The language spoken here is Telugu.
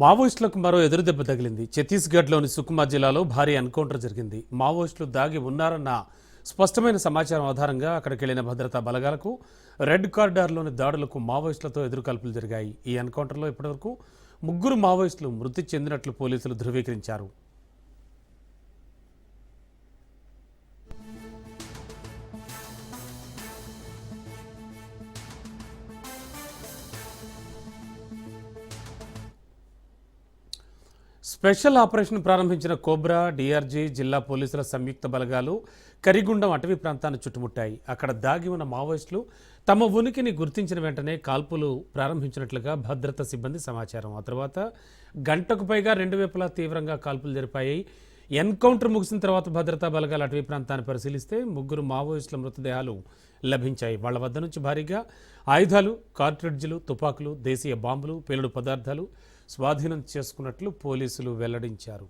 మావోయిస్టులకు మరో ఎదురుదెబ్బ తగిలింది. ఛత్తీస్గఢ్లోని సుకుమా జిల్లాలో భారీ ఎన్కౌంటర్ జరిగింది. మావోయిస్టులు దాగి ఉన్నారన్న స్పష్టమైన సమాచారం ఆధారంగా అక్కడికి వెళ్ళిన భద్రతా బలగాలకు రెడ్ కార్డార్లోని దాడులకు మావోయిస్టులతో ఎదురుకాల్పులు జరిగాయి. ఈ ఎన్కౌంటర్లో ఇప్పటివరకు ముగ్గురు మావోయిస్టులు మృతి చెందినట్లు పోలీసులు ధృవీకరించారు. స్పెషల్ ఆపరేషన్ ప్రారంభించిన కోబ్రా డిఆర్జీ జిల్లా పోలీసుల సంయుక్త బలగాలు కరిగుండం అటవీ ప్రాంతాన్ని చుట్టుముట్టాయి. అక్కడ దాగి ఉన్న మావోయిస్టులు తమ ఉనికిని గుర్తించిన వెంటనే కాల్పులు ప్రారంభించినట్లుగా భద్రతా సిబ్బంది సమాచారం. ఆ తర్వాత గంటకు పైగా రెండు వైపులా తీవ్రంగా కాల్పులు జరిపాయి. ఎన్కౌంటర్ ముగిసిన తర్వాత భద్రతా బలగాలు అటవీ ప్రాంతాన్ని పరిశీలిస్తే ముగ్గురు మావోయిస్టుల మృతదేహాలు లభించాయి. వాళ్ళ వద్ద నుంచి భారీగా ఆయుధాలు కార్ట్రిడ్జ్లు తుపాకులు దేశీయ బాంబులు పేలుడు పదార్థాలు స్వాధీనం చేసుకున్నట్లు పోలీసులు వెల్లడించారు.